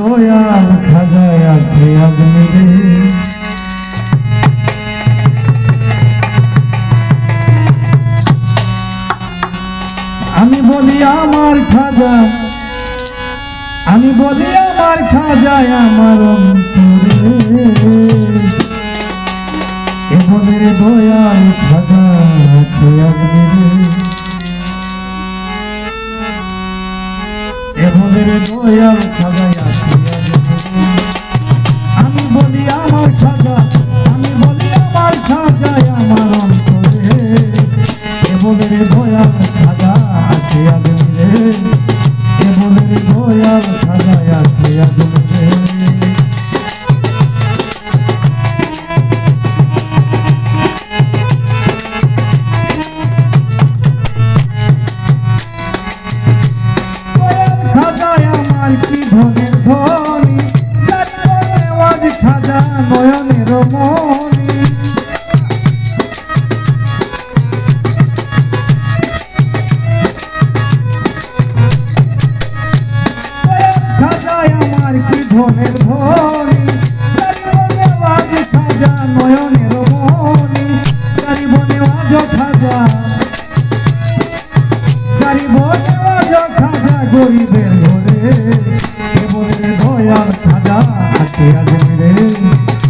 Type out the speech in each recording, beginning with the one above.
দয়াল খাজায় আছে আজমিরে আমি বলি আমার খাজা আমি বলি আমার খাজায় আমার এমনের দয়াল খাজায় আমি বলি আমার খাজা আমি বলি আমার খাজায় আমার অন্তরে। এমনের দয়াল খাজা আছে আজমিরে খাজায় গরিবের ঘরে এমনের দয়াল খাজা আছে আজমিরে এমনের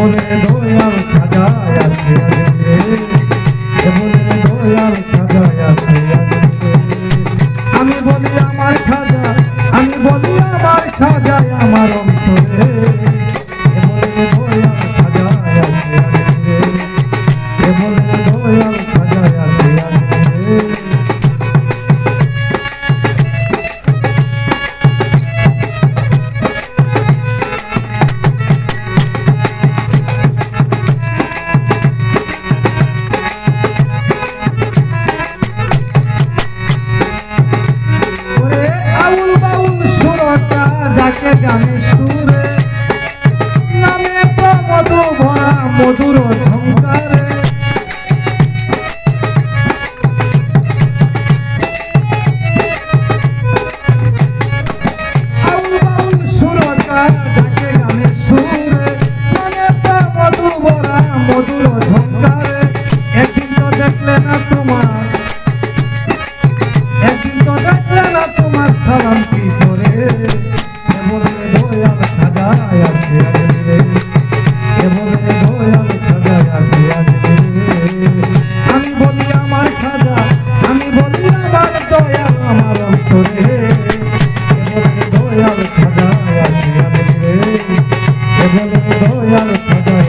বলে দয়াল খাজা আছে। আমি বলি আমার খাজা আমি বলি আমার খাজা আমার অন্তরে। ডাকে গানে সুরে। নামে তো মধু ভরা মধুর ঝঙ্কারে মধুর ঝঙ্কারে একদিন তো দেখলে না তোমার আমি বলি আমার খাজা আমি বলি আমার দয়া আমার অন্তরে দয়াল খাজা দয়াল খাজা